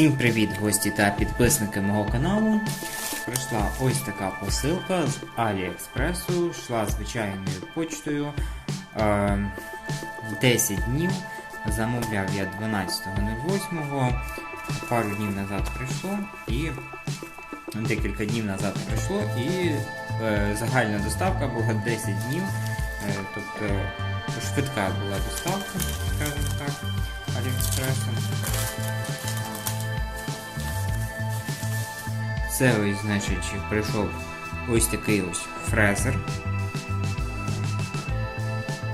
Всім привіт, гості та підписники мого каналу. Прийшла ось така посилка з Аліекспресу, йшла звичайною почтою. Е, 10 днів. Замовляв я 12.08. Пару днів назад прийшло і декілька днів назад прийшло і е, загальна доставка була 10 днів. Е, тобто швидка була доставка, скажімо так, Аліекспресом. Це ось, значить, прийшов ось такий ось фрезер.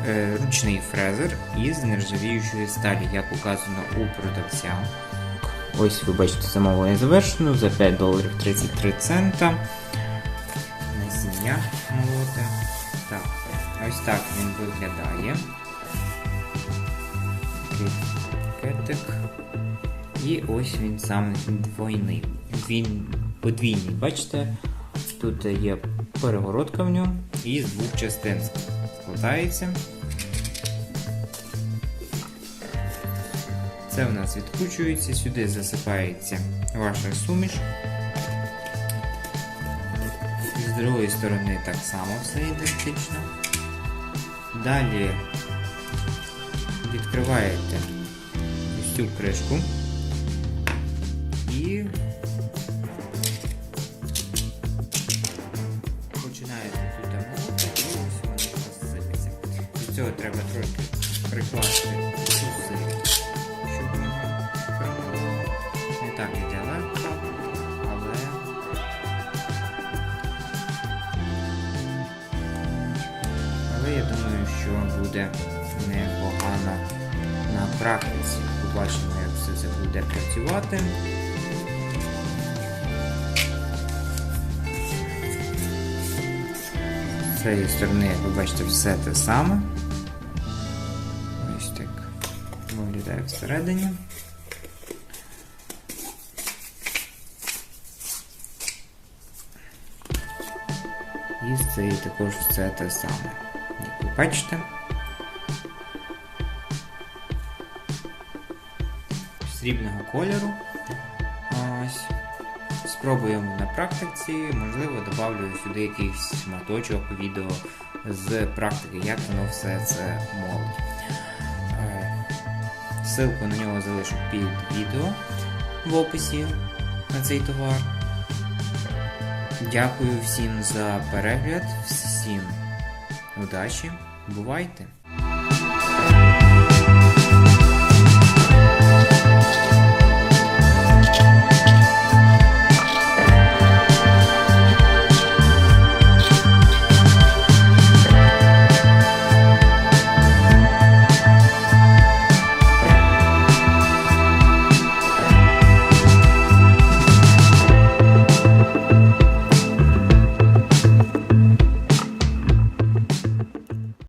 Е, Ручний фрезер із нержавіючої сталі, як указано у продавця. Ось ви бачите замовлення завершено за 5 доларів 33 цента. Насіння молоте. Так, ось так він виглядає. Пакетик. І ось він сам двойний. Він подвійний. Бачите, тут є перегородка в ньому і з двох частин складається. Це в нас відкручується, сюди засипається ваша суміш. З другої сторони так само все ідентично. Далі відкриваєте ось цю кришку і цього треба трошки прикласти зусиль, щоб. Не так йде легко, але але я думаю, що буде непогано на практиці. Побачимо, як все це буде працювати. З цієї сторони, як ви бачите, все те саме. Виглядає всередині. І з цієї також все те саме. Як ви бачите. Срібного кольору. Ось. Спробуємо на практиці, можливо, добавлю сюди якийсь шматочок відео з практики, як воно все це молить. Ссылку на нього залишу під відео в описі на цей товар. Дякую всім за перегляд, всім удачі, бувайте!